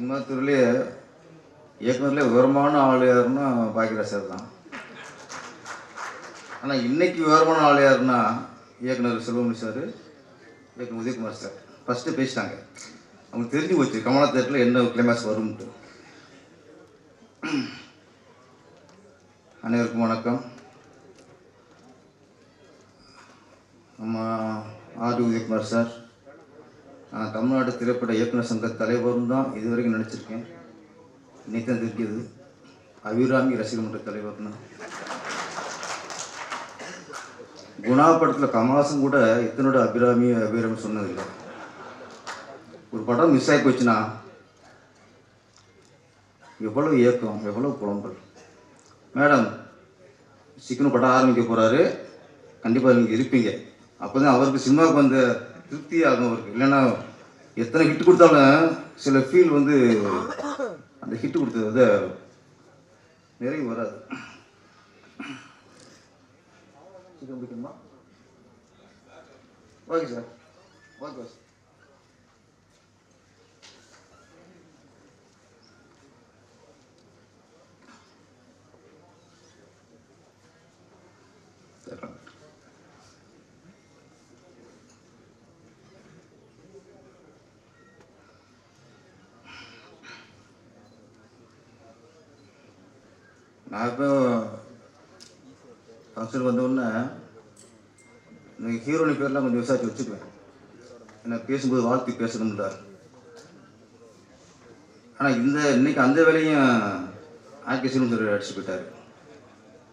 Cinema துறையிலே இயக்குனர்லேயே விவரமான ஆள் யாருன்னா பாக்கியராஜ் சார் தான். ஆனால் இன்றைக்கி விவரமான ஆள் யாருன்னா இயக்குனர் செல்வமணி சார் இயக்குனர் உதயகுமார் சார். ஃபஸ்ட்டு பேசிட்டாங்க. அவங்களுக்கு தெரிஞ்சு போச்சு கமலா தேட்டரில் என்ன கிளைமேக்ஸ் வரும்ன்ட்டு. அனைவருக்கும் வணக்கம். நம்ம ஆர் உதயகுமார் சார் தமிழ்நாடு திரைப்பட இயக்குனர் சங்க தலைவரும் தான் இது வரைக்கும் நினச்சிருக்கேன் இன்னைக்கு தெரிஞ்சது. அபிராமி ரசிகர் மன்ற தான். குணா படத்தில் கமலாசன் கூட இத்தனோட அபிராமி அபிராமி சொன்னதில்லை ஒரு படம் மிஸ் ஆகி போச்சுன்னா எவ்வளோ இயக்கம் எவ்வளோ புலம்பல். மேடம் சீக்கிரம் படம் ஆரம்பிக்க போகிறாரு கண்டிப்பாக நீங்கள் இருப்பீங்க. அப்போ தான் அவருக்கு சினிமாவுக்கு வந்த திருப்தி ஆகும் அவருக்கு இல்லைன்னா எத்தனை ஹிட் கொடுத்தாலும் சில ஃபீல் வந்து அந்த ஹிட் கொடுத்தது வந்து நிறைவு வராது. சீக்கிரம் ஓகே சார். Okay sir. நான் இப்போ ஃபங்க்ஷன் வந்தோடனே நீங்கள் ஹீரோனி பேர்லாம் கொஞ்சம் விசாரிச்சு வச்சுக்குவேன். ஏன்னா பேசும்போது வாழ்த்து பேசணும்ல ஆனால் இந்த இன்னைக்கு அந்த வேலையும் ஆக்கி சிவன் சொல்லி அடிச்சு போயிட்டாரு.